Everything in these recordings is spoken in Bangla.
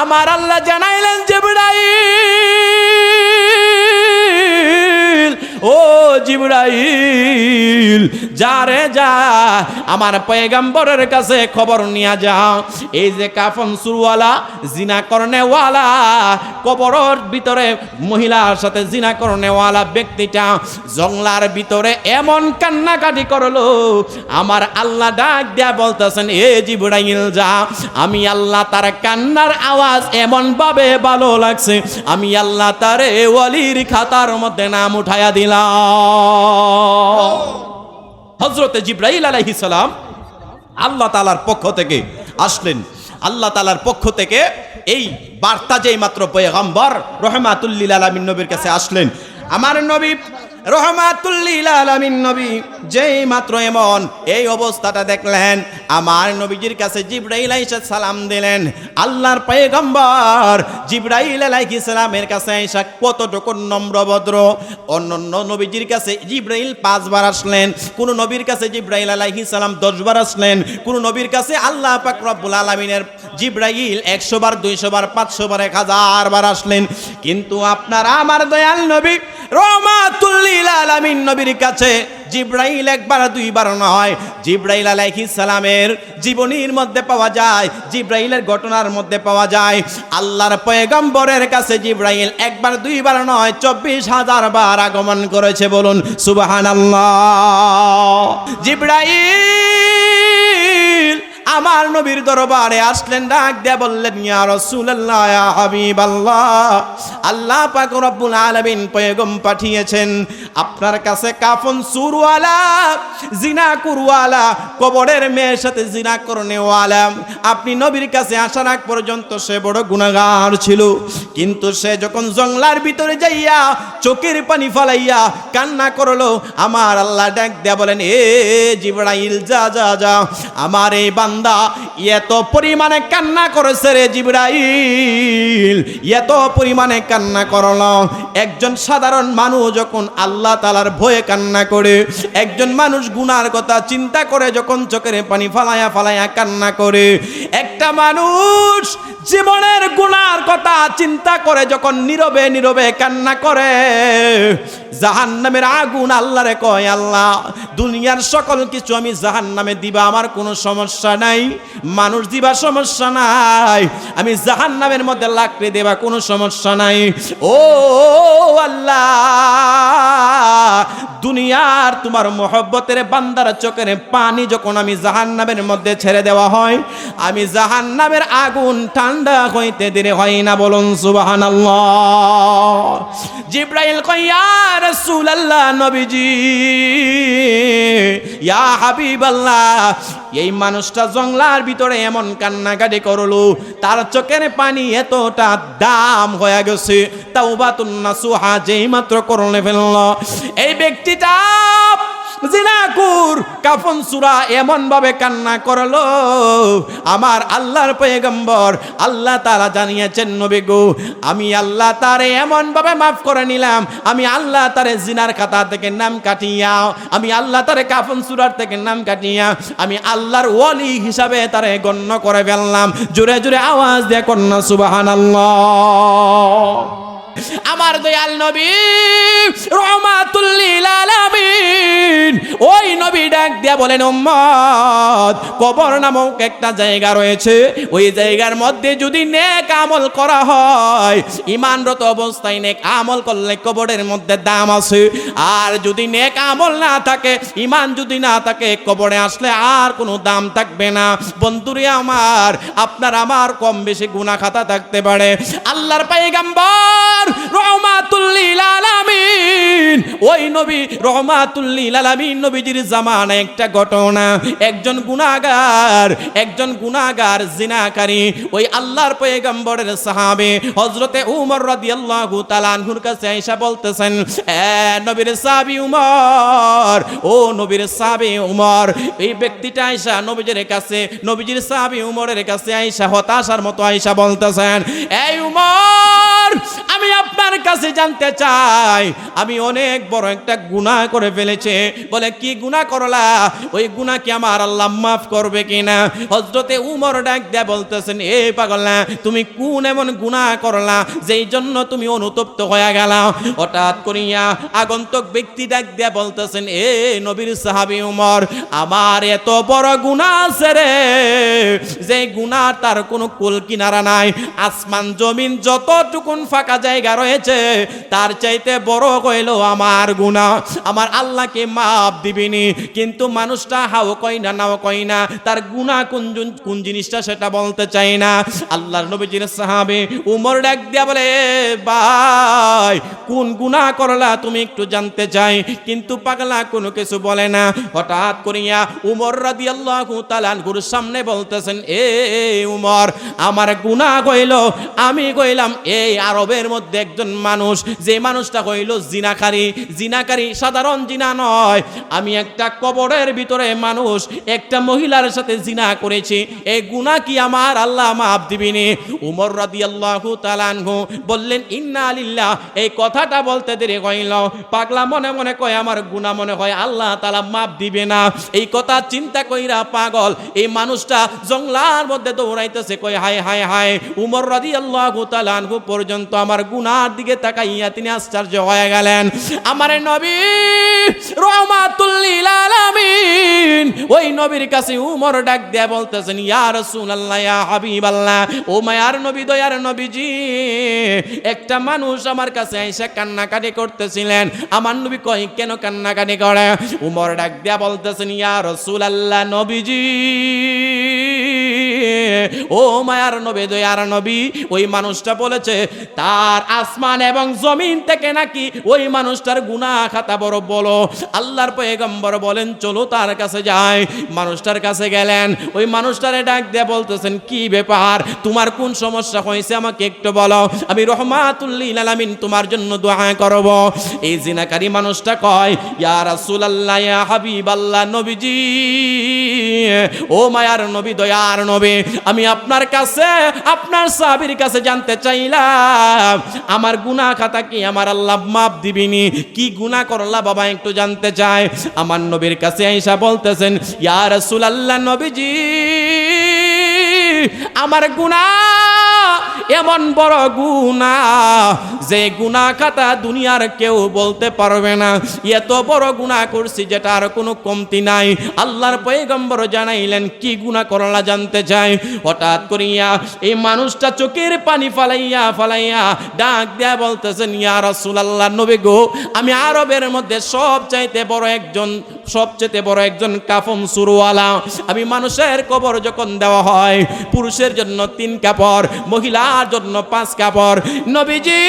আমার আল্লাহ জানাইলেন যে ও জিবরাইল, যা রে যা, আমার পয়গম্বরের কাছে খবর নিয়ে যাও। এই যে কাফন সুরওয়ালা, জিনা করনেওয়ালা, কবরের ভিতরে মহিলার সাথে জিনা করনেওয়ালা ব্যক্তিটা জংলার ভিতরে এমন কান্নাকাটি করল, আমার আল্লাহ ডাক দেয়া বলতেছেন, এ জিবরাইল যা, আমি আল্লাহ তার কান্নার আওয়াজ এমন ভাবে ভালো লাগছে, আমি আল্লাহ তার ওয়ালির খাতার মধ্যে নাম উঠায়া দিলাম। হজরতে জিব্রাইল আলাইহিস সালাম আল্লাহ তালার পক্ষ থেকে আসলেন। আল্লাহ তালার পক্ষ থেকে এই বার্তা যেই মাত্র পয়গম্বর রহমাতুল্লিল আলমিন নবীর কাছে আসলেন। আমার নবী রহমাতুল্লিল এই অবস্থাটা দেখলেন। আমার নবীজির কাছে সালাম দিলেন। আল্লাহর সালামের কাছে নম্রভদ্র। কাছে পাঁচবার আসলেন। কোন নবীর কাছে জিব্রাইল দশবার আসলেন। কোন নবীর কাছে আল্লাহ পাক রব্বুল জিব্রাইল একশো বার দুইশো বার পাঁচশো বার এক হাজার বার আসলেন। কিন্তু আপনার আমার দয়াল নবী রহমাতুল্লিল আলামিন নবীর কাছে জিব্রাইল একবার, দুইবার নয়। জিব্রাইল আলাইহিস সালামের জীবনীর মধ্যে পাওয়া যায়, জিব্রাইলের ঘটনার মধ্যে পাওয়া যায়। আল্লাহর পয়গম্বরের কাছে জিব্রাইল একবার, দুইবার নয়, চব্বিশ হাজার বার আগমন করেছে বলুন সুবাহান জিব্রাইল আমার নবীর দরবারে আসলেন, ডাক দিয়ে বললেন, ইয়া রাসূলুল্লাহ, ইয়া হাবিবাল্লাহ। আল্লাহ পাক রব্বুল আলামিন পয়গম পাঠিয়েছেন, আপনার কাছে কাফন সুরওয়ালা জিনা কুরওয়ালা, কবরের মেয়ের সাথে জিনা করনেওয়ালা। আপনি নবীর কাছে আসার আগ পর্যন্ত সে বড় গুনাহগার ছিল। কিন্তু সে যখন জংলার ভিতরে যাইয়া চোখের পানি ফালাইয়া কান্না করল, আমার আল্লাহ ডাক দেয়া বলেন, এ জিবরাইল, যা যা যা, আমার এই বান্দা, এত পরিমাণে কান্না করেছে রে জিবরাইল, এত পরিমাণে কান্না করল। একজন সাধারণ মানুষ যখন আল্লাহ তালার ভয়ে কান্না করে, একজন মানুষ গুনার কথা চিন্তা করে যখন চোখের পানি ফালায়া ফালায়া কান্না করে, একটা মানুষ জীবনের গুনার কথা চিন্তা করে যখন নীরবে নীরবে কান্না করে জাহান নামের আগুন আল্লাহরে কয়, আল্লাহ, দুনিয়ার সকল কিছু আমি জাহান নামে দিবা, আমার কোনো সমস্যা নাই। মানুষ দিবা সমস্যা নাই, আমি জাহান নামের মধ্যে লাকড়ি দেবা কোনো সমস্যা নাই। ও আল্লাহ দুনিয়ার তোমার মহব্বতের বান্দার চোখের পানি যখন আমি জাহান নামের মধ্যে ছেড়ে দেওয়া হয়, আমি জাহান নামের আগুন ঠান্ডা হইতে দেরি হয় না বলুন সুবাহান জিব্রাইল কইয়া রাসূলুল্লাহ, নবীজি, ইয়া হাবিবাল্লাহ, এই মানুষটা জংলার ভিতরে এমন কান্নাকাটি করল, তার চোখের পানি এতটা দাম হয়ে গেছে, তাওবাতুন নাসুহা যেই মাত্র করলে ফেলল। এই ব্যক্তিটা জিনাকুর কাফন সুরা এমন ভাবে কান্না করল, আমার আল্লাহর পয়গম্বর আল্লাহ তারা জানিয়েছেন, নবী আমি আল্লাহ তারে এমন ভাবে মাফ করে নিলাম, আমি আল্লাহ তারে জিনার খাতা থেকে নাম কাটিয়া, আমি আল্লাহ তারে কাফন সুরার থেকে নাম কাটিয়া, আমি আল্লাহর ওয়ালি হিসাবে তারে গণ্য করে ফেললাম। জোরে জোরে আওয়াজ দিয়ে কন্যা সুবাহান আমার দয়াল নবী রহমাতুল্লিল ওই নবী ডাক দিয়া বলেন, উম্মত, কবর নামক একটা জায়গা রয়েছে। ওই জায়গার মধ্যে যদি নেক আমল করা হয় ইমানরত অবস্থায় নেক আমল করলে কবরের মধ্যে দাম আছে। আর যদি নেক আমল না থাকে ইমান যদি না থাকে, কবরে আসলে আর কোনো দাম থাকবে না। বন্ধুরে আমার, আপনার আমার কম বেশি গুনাহ খাতা থাকতে পারে। আল্লাহর পাইগাম্বর রহমাতুল্লিল আলামিন। ওই নবী রহমাতুল্লিল আলামিন নবীজির জামানায় একটা ঘটনা। একজন গুনাহগার একজন গুনাহগার জিনাকারী, ওই আল্লাহর পয়গম্বরের সাহাবে হযরতে উমর রাদিয়াল্লাহু তাআলা আনহুর কাছে আয়েশা বলতেছেন, এ নবীর সাহাবী উমর, ও নবীর সাহাবী উমর। এই ব্যক্তিটা আয়েশা নবীজির কাছে, নবীজির সাহাবী উমরের কাছে আয়েশা হতাশার মতো আয়েশা বলতেছেন এই উমর আমি আমি আপনার কাছে জানতে চাই। আমি অনেক বড় একটা গুনাহ করে ফেলেছে। বলে, কি গুনাহ করলা? ওই গুনাহ কি আমার আল্লাহ মাফ করবে কিনা? হজরতে উমর ডাক দেয়া বলতেছেন, এ পাগলা, তুমি কোন এমন গুনাহ করলা যেই জন্য তুমি অনুতপ্ত হয়ে গেলা? হঠাৎ করিয়া আগন্তুক ব্যক্তি ডাক দেয়া বলতেছেন, এ নবীর সাহাবি উমর, আমার এত বড় গুনাহ আছে রে। যে গুনাহ তার কোনো কুল কিনারা নাই। আসমান, জমিন যতটুকুন ফাঁকা জায়গা রয়েছে, তার চাইতে বড় কইল আমার গুনাহ। আমার আল্লাহকে মাপ দিবিনি, কিন্তু মানুষটা হাও কই না, নাও কই না, তার গুনাহ কোন কোন জিনিসটা সেটা বলতে চাই না। আল্লাহর নবীজির সাহাবে উমর ডাক দিয়া বলে, ভাই, কোন গুনাহ করলা তুমি একটু জানতে চাই। কিন্তু পাগলা কোনো কিছু বলে না। হঠাৎ করিয়া উমর রাদিয়াল্লাহু তাআলা আনহুর সামনে বলতেছেন, এ উমর, আমার গুনাহ কইল আমি কইলাম, এই আরবের মধ্যে একজন মানুষ, যে মানুষটা কইল, জিনাকারী জিনাকারী সাধারণ জিনা নয়। আমি একটা কবরের ভিতরে মানুষ, একটা মহিলার সাথে জিনা করেছি। এই গুনাহ কি আমার? আল্লাহ মাফ দিবিনি। উমর রাদিয়াল্লাহু তাআলা আনহু বললেন, ইন্না লিল্লাহ। এই কথাটা বলতে দেরি কইল পাগলা মনে মনে কয়, আমার গুনাহ মনে হয় আল্লাহ তাআলা মাফ দিবে না। এই কথা চিন্তা কইরা পাগল, এই মানুষটা জংলার মধ্যে দৌড়াইতেছে, কয়, হায় হায় হায়। উমর রাদিয়াল্লাহু তাআলা আনহু পর্যন্ত আমার গুনার দিকে তাকাইয়া তিনি আশ্চর্য হয়ে গেলেন। আমার নবী রহমাতুল লিল আলামিন, ওই নবীর কাছে উমর ডাক দেয়া বলতেছেন, ইয়া রাসূলুল্লাহ, ইয়া হাবিবাল্লাহ, ও মায়ার নবী, দয়ার নবীজি, একটা মানুষ আমার কাছে এসে কান্নাকাটি করতেছিলেন। আমার নবী কই, কেন কান্নাকাটি করে? উমর ডাক দেয়া বলতেছেন, ইয়া রাসূলুল্লাহ, নবীজি ও মায়ার নবী, দয়ার নবী, ওই মানুষটা বলেছে, তার আসমান এবং জমিন থেকে নাকি ওই মানুষটার গুনাহ খাতা বড় বলো। আল্লাহর পয়গম্বর বলেন, চলো তার কাছে যায় মানুষটার কাছে গেলেন, ওই মানুষটারে ডাক দিয়ে বলতেছেন, কি ব্যাপার? তোমার কোন সমস্যা হয়েছে? আমাকে একটু বলো। আমি রহমাতুল্লিল আলামিন তোমার জন্য দোয়া করব। এই জিনাকারী মানুষটা কয়, ইয়া রাসূলুল্লাহ, ইয়া হাবিবাল্লাহ নবীজি, ও মায়ার নবী, দয়ার নবী আমি আপনার কাছে, আপনার সাহাবির কাছে জানতে চাইলাম, আমার গুনাহ খাতা কি? আমার আল্লাহ মাপ দিবিনি। কি গুনাহ করলা বাবা, একটু জানতে চায় আমার নবীর কাছে আইসা বলতেছেন ইয়ার রাসূলুল্লাহ নবীজি, আমার গুনাহ এমন বড় গুণা যে গুণা খাতা দুনিয়ার কেউ বলতে পারবে না। এত বড় গুণা করছি যেটা আর কোনো কমতি নাই। আল্লাহর পয়গম্বর জানাইলেন, কি গুণা করলা জানতে চাই? হঠাৎ করিয়া এই মানুষটা চোখের পানি ফালাইয়া ফালাইয়া ডাক দেয়া বলতেছেন, ইয়া রাসূলুল্লাহ, নবী গো, আমি আরবের মধ্যে সব চাইতে বড় একজন সবচেয়ে বড় একজন কাফন সুরওয়ালা। আমি মানুষের কবর যখন দেওয়া হয়, পুরুষের জন্য তিন কাপড়, মহিলার জন্য পাঁচ কাপড়। নবীজি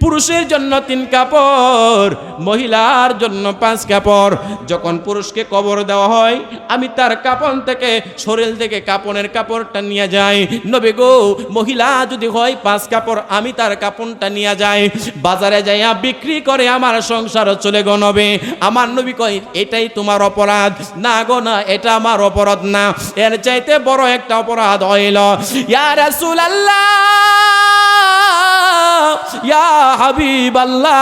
পুরুষের জন্য তিন কাপড়, মহিলার জন্য পাঁচ কাপড়। যখন পুরুষকে কবর দেওয়া হয়, আমি তার কাপন থেকে, শরীর থেকে কাপনের কাপড়টা নিয়ে যাই। নবে গো, মহিলা যদি হয় পাঁচ কাপড়, আমি তার কাপড়টা নিয়ে যাই। বাজারে যাইয়া বিক্রি করে আমার সংসার চলে গো নবে। আমার নবী কয়, এটাই তোমার অপরাধ। না গো না, এটা আমার অপরাধ না। এর চাইতে বড় একটা অপরাধ হইল, ইয়া রাসূলুল্লাহ! ইয়া হাবিবাল্লাহ,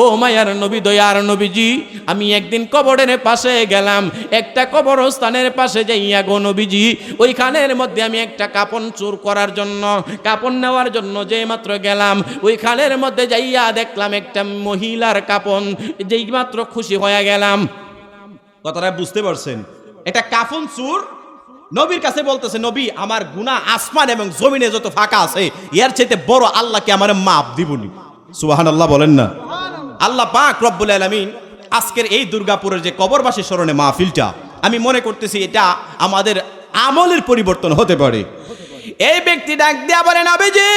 ও মায়ার নবী, দয়ার নবীজি, আমি একদিন কবরের পাশে গেলাম, একটা কবরস্থানের পাশে যাইয়া গো নবীজি, ওইখানের মধ্যে আমি একটা কাপন চুর করার জন্য, কাপন নেওয়ার জন্য যেই মাত্র গেলাম, ওইখানের মধ্যে যাইয়া দেখলাম একটা মহিলার কাপন, যেই মাত্র খুশি হয়ে গেলাম। কথাটা বুঝতে পারছেন? এটা কাফন চুর নবীর কাছে বলতেছে, নবী, আমার গুনাহ আসমান এবং জমিনে যত ফাঁকা আছে, এর চাইতে বড় আল্লাহকে আমার মাপ দিবনি। সুবাহান আল্লাহ বলেন না। আল্লাহ পাক রব্বুল আলামিন আজকের এই দুর্গাপুরের যে কবরবাসী স্মরণে মাহফিলটা, আমি মনে করতেছি এটা আমাদের আমলের পরিবর্তন হতে পারে। এই ব্যক্তি ডাক দিয়া বলেন আবেজি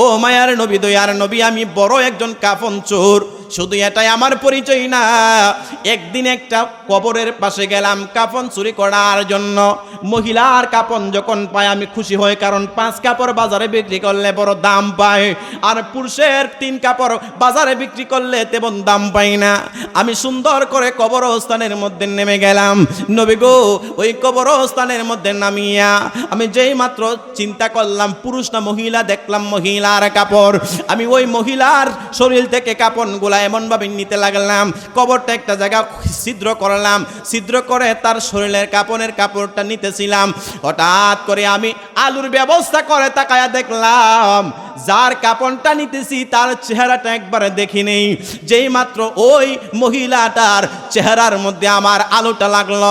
ও মায়ার নবী, দয়ার নবী, আমি বড় একজন কাফন চোর শুধু এটাই আমার পরিচয় না, একদিন একটা কবরের পাশে গেলাম কাফন চুরি করার জন্য। মহিলার কাপন যখন পাই আমি খুশি হই কারণ পাঁচ কাপড় বাজারে বিক্রি করলে বড় দাম পায় আর পুরুষের তিন কাপড় বাজারে বিক্রি করলে তেমন দাম পাই না। আমি সুন্দর করে কবরস্থানের মধ্যে নেমে গেলাম। নবী গো, ওই কবরস্থানের মধ্যে নামিয়া আমি যেই মাত্র চিন্তা করলাম, পুরুষ না মহিলা, দেখলাম মহিলার কাপড়। আমি ওই মহিলার শরীর থেকে কাপড়গুলা এমনভাবে নিতে লাগলাম। কবরটা একটা জায়গা ছিদ্র করলাম। ছিদ্র করে তার শরীরের কাপড়ের কাপড়টা নিতেছিলাম। হঠাৎ করে আমি আলুর ব্যবস্থা করে তাকায়া দেখলাম, যার কাপড়টা নিতেছি তার চেহারাটা একবারে দেখি নেই। যেই মাত্র ওই মহিলাটার চেহারার মধ্যে আমার আলোটা লাগল,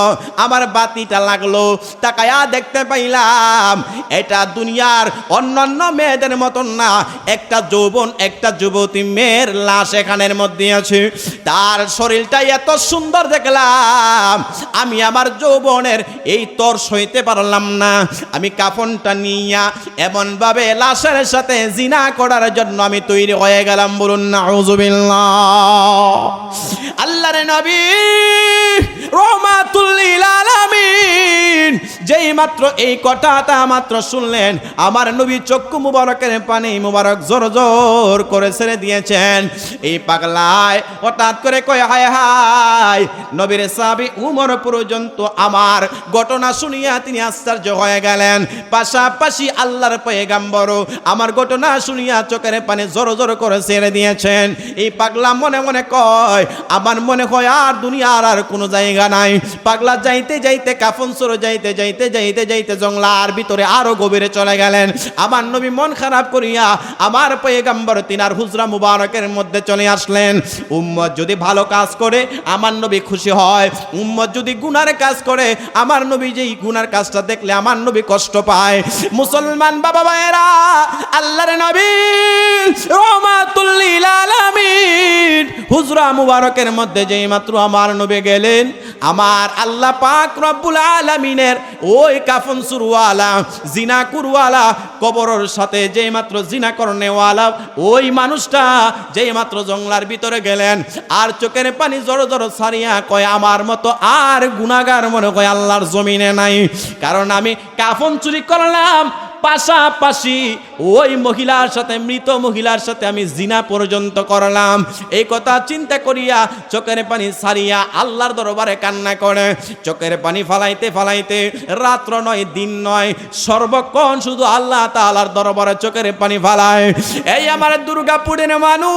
আমার বাতিটা লাগল। তাকায়া দেখতে পাইলাম, এটা দুনিয়ার অন্যান্য মেয়েদের মতন না। একটা যৌবন, একটা যুবতী মেয়ের লাশ এখানের মধ্যে আছে। তার শরীরটা এত সুন্দর দেখলাম। আমি আমার যৌবনের এই তর সইতে পারলাম না। আমি কাফনটা নিয়া এমনভাবে লাশের সাথে জিনা করার জন্য আমি তৈরি হয়ে গেলাম বলুন না আল্লাহর নবী রহমাতুল্লিল আলামিন যেই মাত্র এই কথাটা মাত্র শুনলেন, আমার নবী চক্ষু মুবারকের পানি মুবারক জোর জোর করে ছেড়ে দিয়েছেন। এই পাগলায় হঠাৎ করে কয়, হায় হায়, নবীর সাবি উমর পর্যন্ত আমার ঘটনা শুনিয়া তিনি আশ্চর্য হয়ে গেলেন। পাশাপাশি আল্লাহর পয়গাম্বর আমার ঘটনা শুনিয়া চোখের পানি জোর জোর করে ছেড়ে দিয়েছেন। এই পাগলা মনে মনে কয়, আমার মনে হয় আর দুনিয়ার আর কোনো জায়গা নাই। পাগলা যাইতে যাইতে, কাফন সরে যাইতে যাইতে যাইতে যাইতে যাইতে জংলার ভিতরে আরও গভীরে চলে গেলেন। আমার নবী মন খারাপ করিয়া আমার পয়গাম্বর তিনার হুজরা মুবারকের মধ্যে চলে আসলেন। উম্মত যদি ভালো কাজ করে, আমার নবী খুশি হয়। উম্মত যদি গুনার কাজ করে, আমার নবী যেই গুনার কাজটা দেখলে আমার নবী কষ্ট পায়। মুসলমান বাবা ভাইয়েরা আল্লাহর নবী রহমাতুল্লিল আলামিন হুজরা মুবারকের মধ্যে যেই মাত্র আমার নবী গেলেন, আমার আল্লাহ পাক রব্বুল আলামিনের ওই কাফন সুরওয়ালা জিনা কুরওয়ালা, কবরের সাথে যেই মাত্র জিনা করনেওয়ালা, ওই মানুষটা যেই মাত্র জঙ্গলার ভিতরে গেলেন, আর চোখের পানি জড়ো জড়ো সারিয়া কয়, আমার মতো আর গুনাগার মনে কয় আল্লাহর জমিনে নাই। কারণ আমি কাফন চুরি করলাম পাশাপাশি ওই মহিলার সাথে, মৃত মহিলার সাথে আমি জিনা পর্যন্ত করলাম। এই কথা চিন্তা করিয়া চোখের পানি সারিয়া আল্লাহর দরবারে কান্না করে। চোখের পানি ফালাইতে ফালাইতে রাত্র নয়, দিন নয়, সর্বক্ষণ শুধু আল্লাহ তাআলার দরবারে চোখের পানি ফালায়। এই আমার দুর্গাপুরের মানুষ,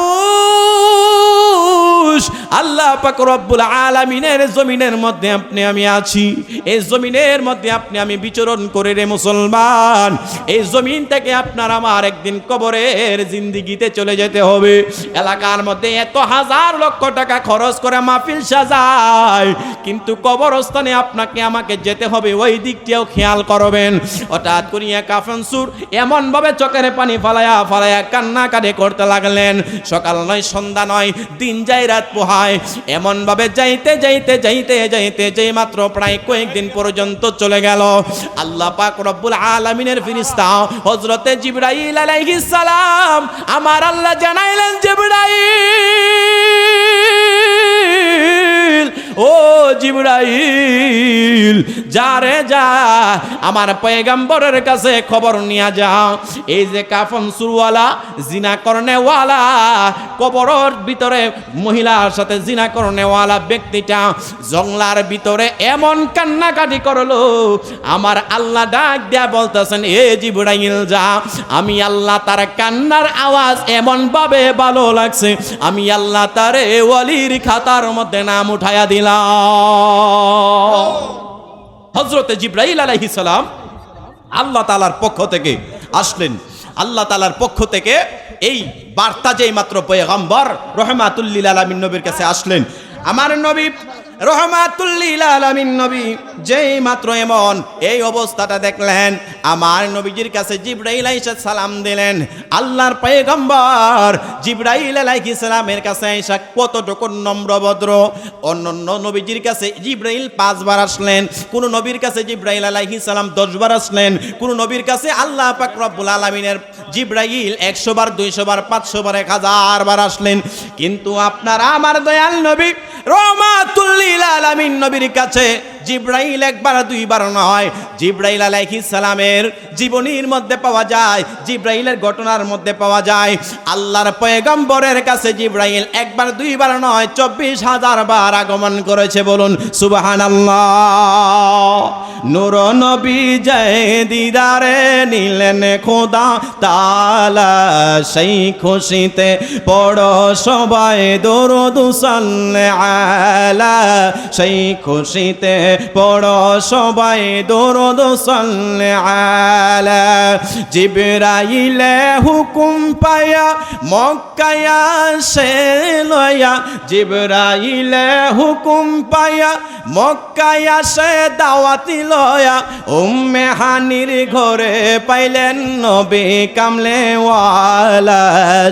আল্লাহ পাক রব্বুল আলামিনের জমিনের মধ্যে আপনি আমি আছি। এই জমিনের মধ্যে আপনি আমি বিচরণ করে রে মুসলমান। এই জমিন থেকে আপনার আমার একদিন কবরের জিন্দিগিতে চলে যেতে হবে। এলাকার মধ্যে এত হাজার লক্ষ টাকা খরচ করে মাহফিল সাজায়, কিন্তু কবরস্থানে আপনাকে আমাকে যেতে হবে, ওই দিকটিও খেয়াল করবেন। হঠাৎ করিয়া কাফেনসুর এমনভাবে চোখের পানি ফালায়া ফালায়া কান্না কাটে করতে লাগলেন। সকাল নয়, সন্ধ্যা নয়, দিন যায়, রাত পোহায়। এমনভাবে যাইতে যাইতে যাইতে যাইতে যেই মাত্র প্রায় কয়েকদিন পর্যন্ত চলে গেল। আল্লাহ পাক রব্বুল আলামিনের ফিরিস্তা হযরতে জিবরাইল আলাইহিস সালাম আমার আল্লাহ জানাইলেন জিবরাইল। ও জিবরাইল, যা রে যা, আমার পয়গাম্বরের কাছে খবর নিয়ে যাও। এই যে কাফন সুরওয়ালা, জিনা করনেওয়ালা, কবরের ভিতরে মহিলার সাথে জিনা করনেওয়ালা ব্যক্তিটা জংলার ভিতরে এমন কান্নাকাটি করল, আমার আল্লাহ ডাক দেয়া বলতেছেন, এ জিবরাইল যা, আমি আল্লাহ তার কান্নার আওয়াজ এমন ভাবে ভালো লাগছে, আমি আল্লাহ তারে ওয়ালির খাতার মধ্যে নাম উঠায়া দিলাম। হজরতে জিব্রাহিল আলাইহিস সালাম আল্লাহ তালার পক্ষ থেকে আসলেন। আল্লাহ তালার পক্ষ থেকে এই বার্তা যেই মাত্র পয়গম্বর রহমাতুল্লিল আলমিন নবীর কাছে আসলেন। আমার নবী রহমাতুল্লিল নবী, যেই মাত্র এমন, এই অবস্থাটা দেখলেন। আমার নবীজির কাছে সালাম দিলেন। আল্লাহর কাছে কাছে পাঁচবার আসলেন। কোন নবীর কাছে জিব্রাইল দশবার আসলেন। কোন নবীর কাছে আল্লাহ পাক রব্বুল আলামিনের জিব্রাইল একশো বার দুইশো বার পাঁচশো বার এক হাজার বার আসলেন। কিন্তু আপনার, আমার দয়াল নবী রহমাতুল্লিল আলামিন নবীর কাছে জিব্রাইল একবার, দুইবার নয়। জিব্রাইল আলাইহিস সালামের জীবনীর মধ্যে পাওয়া যায়, জিব্রাইলের ঘটনার মধ্যে পাওয়া যায়। আল্লাহর পয়গম্বরের কাছে জিব্রাইল একবার, দুইবার নয়, চব্বিশ হাজার বার আগমন করেছে বলুন, সুবহানাল্লাহ। নূর নবী জয় দিদারে নিলেন খোদা তালা সেই খুশিতে পড়ো সবাই, দরুদ আলা, সেই খুশিতে পড়ো সবাই দরুদ সাল্লে আলা। জিবরাইলে হুকুম পায়া, মক্কায়া সে লয়া। জিবরাইলে হুকুম পায়া, মক্কায়া সে দাওয়াতি লয়া। উম্মে হানির ঘরে পাইলেন নবী কামলে ওয়ালা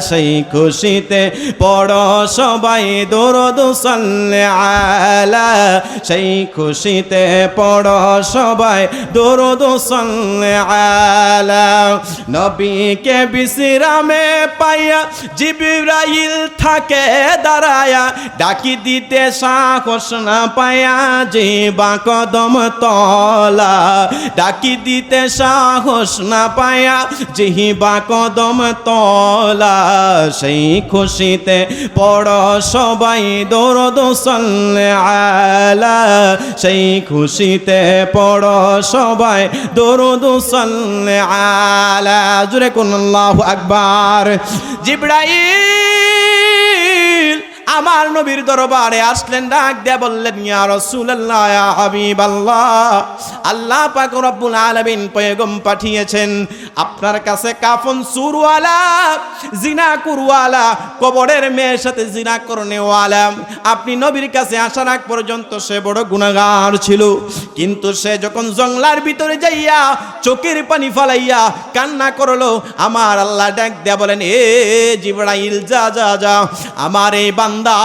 সেই খুশিতে পড়ো সবাই দরদ সাল্লে আলা। সেই পড়ো সবাই দরদ সাল্লে আলা। নবীকে বিশ্রামে পাইয়া জিবরাইল থাকে দাঁড়ায়া, ডাকি দিতে সাহস না পায়া জিবা কদম তলা। ডাকি দিতে সাহস না পায়া জিহিবা কদম তলা। সেই খুশিতে পড় সবাই সাল্লে আলা। সেই খুশিতে পড় সবাই সাল্লে আলা। জুরে কোন আল্লাহ আকবার। জিব্রাইল আমার নবীর দরবারে আসলেন, ডাক দিয়ে বললেন, ইয়া রাসূলুল্লাহ, ইয়া হাবিবাল্লাহ। আল্লাহ পাক রব্বুল আলামিন পয়গম পাঠিয়েছেন, আপনার কাছে কাফন সুরওয়ালা জিনা কুরওয়ালা, কবরের মেয়ের সাথে জিনা করনেওয়ালা। আপনি নবীর কাছে আসার আগ পর্যন্ত সে বড় গুনাহগার ছিল। কিন্তু সে যখন জংলার ভিতরে যাইয়া চোখের পানি ফালাইয়া কান্না করল, আমার আল্লাহ ডাক দেয়া বলেন, এ জিবরাইল, যা যা যা, আমার এই বান্দা,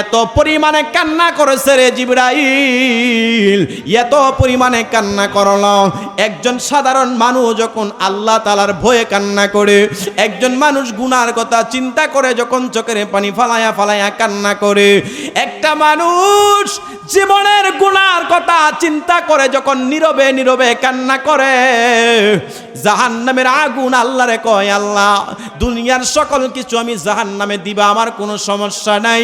এত পরিমাণে কান্না করেছে রে জিবরাইল। এত পরিমাণে কান্না করল। একজন সাধারণ মানুষ যখন আল্লাহ তালার ভয়ে কান্না করে, একজন মানুষ গুনার কথা চিন্তা করে যখন চোখের পানি ফালায়া ফালায়া কান্না করে, একটা মানুষ জীবনের গুনার কথা চিন্তা করে যখন নীরবে নীরবে কান্না করে জাহান নামের আগুন আল্লাহরে কয়, আল্লাহ, দুনিয়ার সকল কিছু আমি জাহান নামে দিবা, আমার কোনো সমস্যা নাই,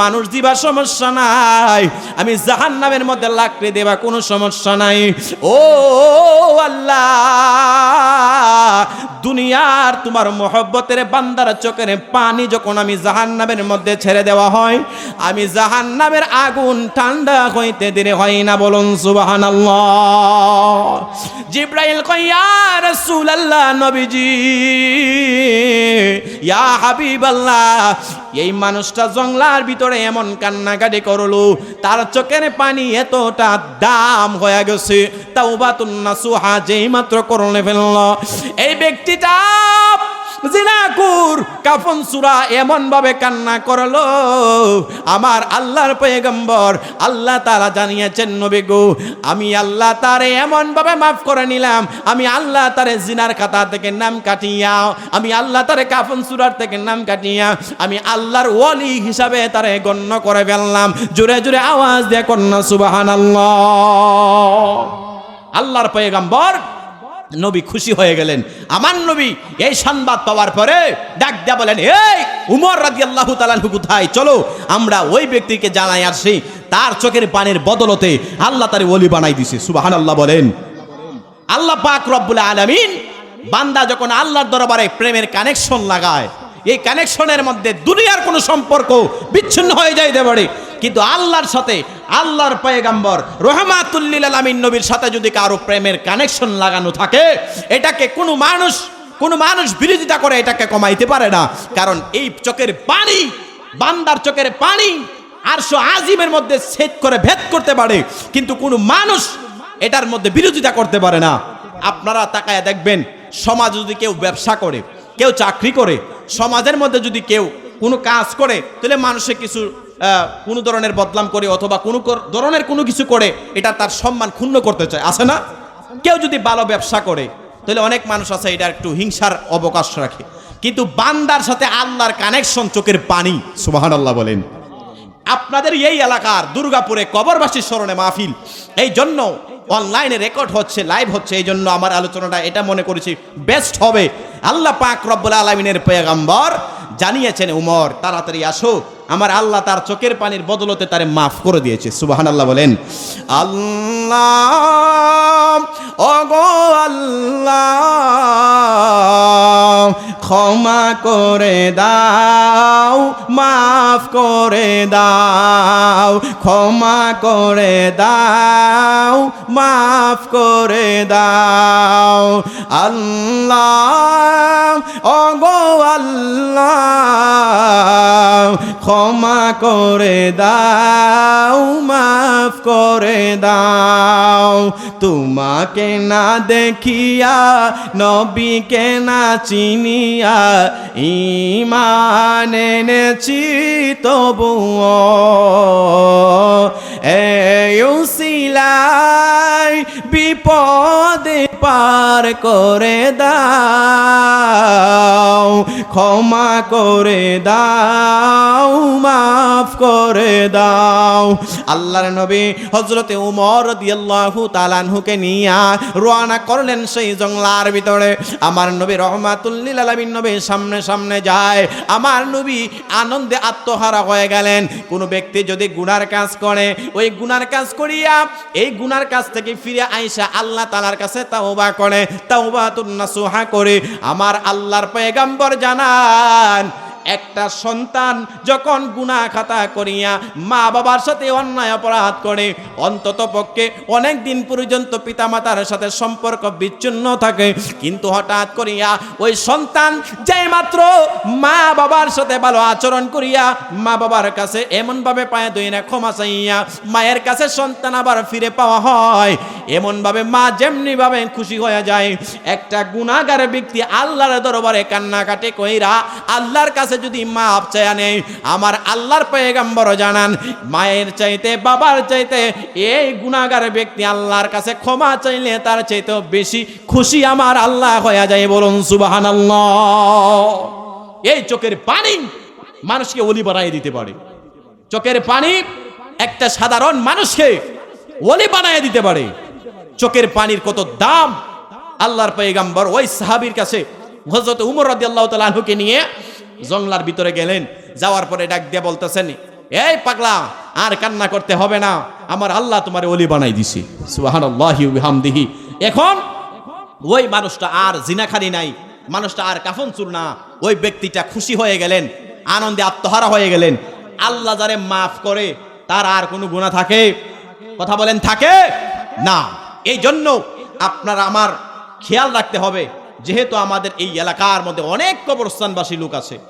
মানুষ দিবা সমস্যা নাই, আমি জাহান নামের মধ্যে লাকড়ি দেবা কোনো সমস্যা নাই। ও আল্লাহ, দুনিয়ার তোমার মহব্বতের বান্দার চোখের পানি যখন আমি জাহান নামের মধ্যে ছেড়ে দেওয়া হয়, আমি জাহান নামের আগুন ঠান্ডা হইতে দেরি হয় না, বলুন সুবাহান জিব্রাইল কইয়া আল্লাহ নবীজি। ইয়া হাবিবাল্লাহ, এই মানুষটা জংলার ভিতরে এমন কান্নাকাটি করল, তার চোখের পানি এতটা দাম হয়ে গেছে, তাওবাতুন সুহা যেই মাত্র করলে ফেলল। এই ব্যক্তিটা জিনাকুর কাফন সুরা এমন ভাবে কান্না করল। আমার আল্লাহর পয়গম্বর আল্লাহ তারা জানিয়েছেন, নবী গো, আমি আল্লাহ তারে এমন ভাবে মাফ করে নিলাম। আমি আল্লাহ তারে জিনার খাতা থেকে নাম কাটিয়া, আমি আল্লাহ তারে কাফন সুরার থেকে নাম কাটিয়া, আমি আল্লাহর ওয়ালি হিসাবে তারে গণ্য করে ফেললাম। জোরে জোরে আওয়াজ দিয়ে কন্যা সুবাহান আল্লাহ আল্লাহর পয়গম্বর নবী খুশি হয়ে গেলেন। আমার নবী এই সংবাদ পাওয়ার পরে ডাক দেয়া বলেন, এই, উমর রাজি আল্লাহ তালাহু কোথায়? চলো, আমরা ওই ব্যক্তিকে জানাই আসি। তার চোখের পানির বদলতে আল্লাহ তার ওলি বানাই দিছে। সুবাহান আল্লাহ বলেন। আল্লাহ পাক রব্বুল আলমিন বান্দা যখন আল্লাহর দরবারে প্রেমের কানেকশন লাগায় এই কানেকশনের মধ্যে দুনিয়ার কোনো সম্পর্ক বিচ্ছিন্ন হয়ে যাইতে পারে কিন্তু আল্লাহর সাথে, আল্লাহর পয়গাম্বর রহমাতুল্লিল আলামিন নবীর সাথে যদি কারও প্রেমের কানেকশন লাগানো থাকে, এটাকে কোনো মানুষ কোনো মানুষ বিরোধিতা করে এটাকে কমাইতে পারে না। কারণ এই চোখের পানি, বান্দার চোখের পানি আরশো আজিমের মধ্যে ছেদ করে ভেদ করতে পারে। কিন্তু কোনো মানুষ এটার মধ্যে বিরোধিতা করতে পারে না। আপনারা তাকায় দেখবেন, সমাজ যদি কেউ ব্যবসা করে, কেউ চাকরি করে সমাজের মধ্যে যদি কেউ কোনো কাজ করে, তাহলে মানুষে কিছু কোনো ধরনের বদলাম করে অথবা কোনো ধরনের কোনো কিছু করে, এটা তার সম্মান ক্ষুণ্ণ করতে চায়। আছে না? কেউ যদি ভালো ব্যবসা করে, তাহলে অনেক মানুষ আছে এটা একটু হিংসার অবকাশ রাখে। কিন্তু বান্দার সাথে আল্লাহর কানেকশন চোখের পানি সুবাহান আল্লাহ বলেন। আপনাদের এই এলাকার দুর্গাপুরে কবরবাসীর স্মরণে মাহফিল, এই জন্য অনলাইনে রেকর্ড হচ্ছে লাইভ হচ্ছে, এই জন্য আমার আলোচনাটা এটা মনে করেছি বেস্ট হবে। আল্লাহ পাক রব্বুল আলমিনের পেগাম্বর জানিয়েছেন, উমর, তাড়াতাড়ি আসো। আমার আল্লাহ তার চোখের পানির বদলতে তারে মাফ করে দিয়েছে। সুবাহান আল্লাহ বলেন, আল্লাহ অগো আল্লাহ ক্ষমা করে দাও, মাফ করে দাও, ক্ষমা করে দাও, মাফ করে দাও। আল্লাহ ওগো আল্লাহ, ক্ষমা করে দাও, মাফ করে দাও। তোমাকে না দেখিয়া নবীকে না চিনিয়া ইমান এনেছি তবুও। এলাই বিপদে পার করে দাও, ক্ষমা করে দাও, মাফ করে দাও। আল্লাহর নবী হজরতে উমর দিয়াল্লাহু তালানহুকে নিয়া রোয়ানা করলেন সেই জংলার ভিতরে। আমার নবী রহমাতুল্লিল আলমিন নবী সামনে সামনে যায়। আমার নবী আনন্দে আত্মহারা হয়ে গেলেন। কোনো ব্যক্তি যদি গুনার কাজ করে, ওই গুনার কাজ করিয়া, এই গুনার কাজ থেকে ফিরে আইসা আল্লাহ তালার কাছে তাওবা করে তাওবা তুন্না সুহা করে আমার আল্লাহর পেগাম্বর জানান একটা সন্তান যখন গুনাহ খাতা করিয়া মা বাবার সাথে অন্যায় অপরাধ করে, অন্তত পক্ষে অনেক দিন পর্যন্ত পিতামাতার সাথে সম্পর্ক বিচ্ছিন্ন থাকে। কিন্তু হঠাৎ করিয়া ওই সন্তান যে মাত্র মা বাবার সাথে ভালো আচরণ করিয়া মা বাবার কাছে এমনভাবে পায়ে দই না ক্ষমা চাইয়া মায়ের কাছে সন্তান আবার ফিরে পাওয়া হয়, এমনভাবে মা যেমনিভাবে খুশি হয়ে যায়। একটা গুণাগার ব্যক্তি আল্লাহর দরবারে কান্নাকাটি কইরা আল্লাহর কাছে যদি মাপ চায়া নেই, আমার আল্লাহর পেগাম্বর জানান, মায়ের চাইতে, বাবার চাইতে এই গুণাগার ব্যক্তি আল্লাহর কাছে ক্ষমা চাইলে তার চাইতেও বেশি খুশি আমার আল্লাহ হয়ে যায় বলুন সুবাহান এই চোখের পানি মানুষকে অলি বানাই দিতে পারে। চোখের পানি একটা সাধারণ মানুষকে ওলি বানায় দিতে পারে। চোখের পানির কত দাম? আল্লাহর পয়গাম্বর ওই সাহাবীর কাছে হজরত উমর রাদিয়াল্লাহু তাআলা আনহুকে নিয়ে জংলার ভিতরে গেলেন। যাওয়ার পরে ডাক দিয়ে বলতেছেন, এই পাগলা, আর কান্না করতে হবে না। আমার আল্লাহ তোমার অলি বানাই দিছি। ওয়া এখন ওই মানুষটা আর জিনাখানি নাই, মানুষটা আর কাফন চুর না। ওই ব্যক্তিটা খুশি হয়ে গেলেন, আনন্দে আত্মহারা হয়ে গেলেন। আল্লাহ যারে মাফ করে, তার আর কোনো গুণা থাকে? কথা বলেন, থাকে? না। এই জন্য আপনার আমার খেয়াল রাখতে হবে, যেহেতু আমাদের এই এলাকার মধ্যে অনেক কবরস্থানবাসী লোক আছে।